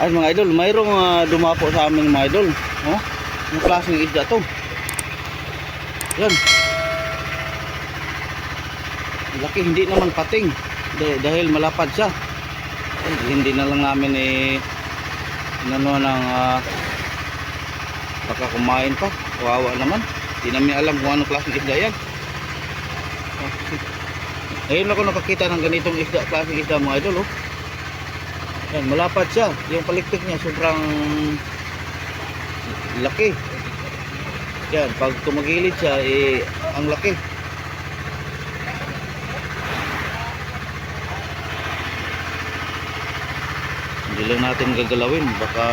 Ay mga idol, mayroong ah, dumapo sa amin mga idol. Oh, yung klaseng isda to. Yan. Laki, hindi naman pating. Dah- dahil malapad siya. Yan, Hindi na lang namin eh inano ng ah, baka kumain pa. Kawawa naman. Hindi namin alam kung anong klaseng isda yan. Ngayon ako nakakita ng ganitong isda, klaseng isda mga idol. Oh. Yan, malapad siya. Yung palikpik niya sobrang laki. Yan, pag tumagilid siya, eh, ang laki. Hindi lang natin gagalawin. Baka,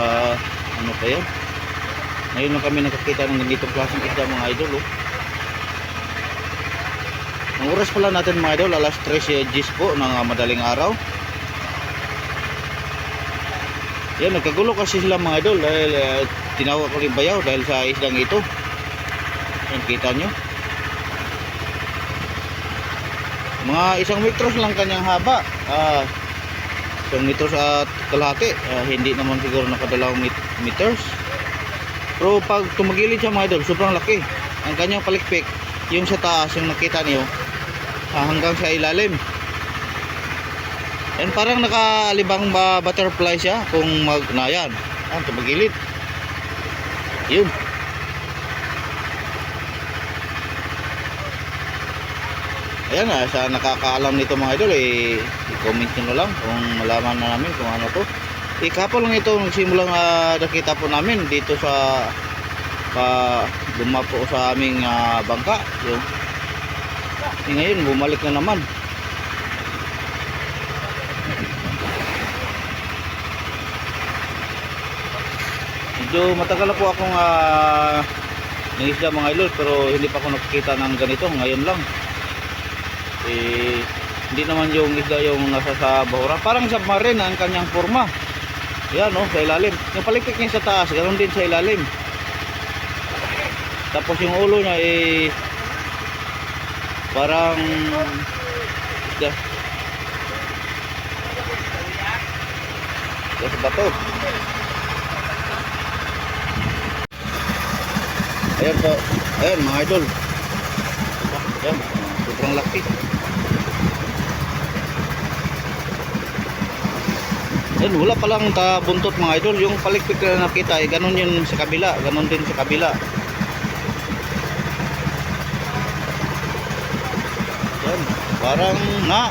ano pa yan. Ngayon lang kami nakakita ng ganitong klaseng isda mga idol. Oh. Ang oras pala natin mga idol, alas 13 po ng ah, madaling araw. Yan, nagkagulo kasi sila mga idol dahil uh, tinawag ko rin bayaw dahil sa isdang ito. Yan, kita nyo. Mga isang metros lang kanyang haba. Ah, isang metros at kalahati. Ah, hindi naman siguro nakadalawang met- meters. Pero pag tumagilid siya mga idol, sobrang laki. Ang kanyang palikpik, yung sa taas, yung nakita niyo, ah, hanggang sa ilalim. Yan parang nakalibang ba butterfly siya kung mag na yan. Ah, tumagilid. Yun. Ayan ah, sa nakakaalam nito mga idol eh, i-comment nyo na lang kung malaman na namin kung ano to. Eh, kahapon lang ito nagsimulang uh, nakita po namin dito sa pa dumapo sa aming ah, bangka. Yung, eh, ngayon bumalik na naman. Medyo matagal na po akong uh, nangisda mga idol pero hindi pa ako nakikita ng ganito ngayon lang. Eh, hindi naman yung isda yung nasa sa bahura. Parang submarine ang kanyang forma. Yan no, sa ilalim. Yung palikpik niya sa taas, ganoon din sa ilalim. Tapos yung ulo niya eh parang isda. Sa bato. Ayan po. Ayan mga idol. Ayan. Sobrang laki. Ayan, wala palang ta buntot mga idol. Yung palikpik na nakita, eh, ganun yun sa kabila. Ganun din sa kabila. Ayan. Parang na.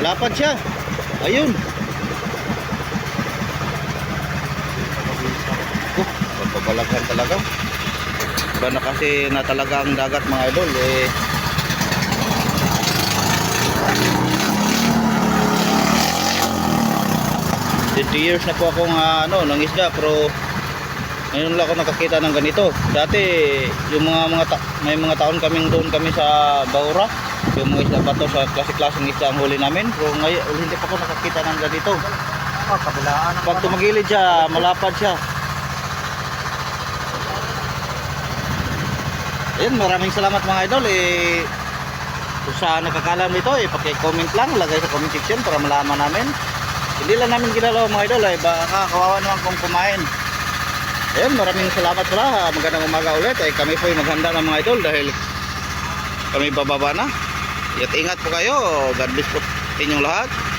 Malapad siya. Ayun. Pagbabalaghan talaga. Iba na kasi na talaga ang dagat mga idol eh. Twenty years na po akong ah, ano, nang isda pero ngayon lang ako nakakita ng ganito. Dati yung mga mga may mga taon kaming doon kami sa Baura, yung mga isda pa to sa klase-klaseng isda ang huli namin. Pero ngayon hindi pa ako nakakita ng ganito. Oh, kabilaan Pag tumagilid siya, malapad siya. Ayun, maraming salamat mga idol. Eh, kung sa nakakalam nito, eh, paki-comment lang, lagay sa comment section para malaman namin. Hindi lang namin ginalaw mga idol, eh, baka kawawa naman kung kumain. Ayun, maraming salamat pala. Magandang umaga ulit. Eh, kami po ay maghanda ng mga idol dahil kami bababa na. At ingat po kayo. God bless po inyong lahat.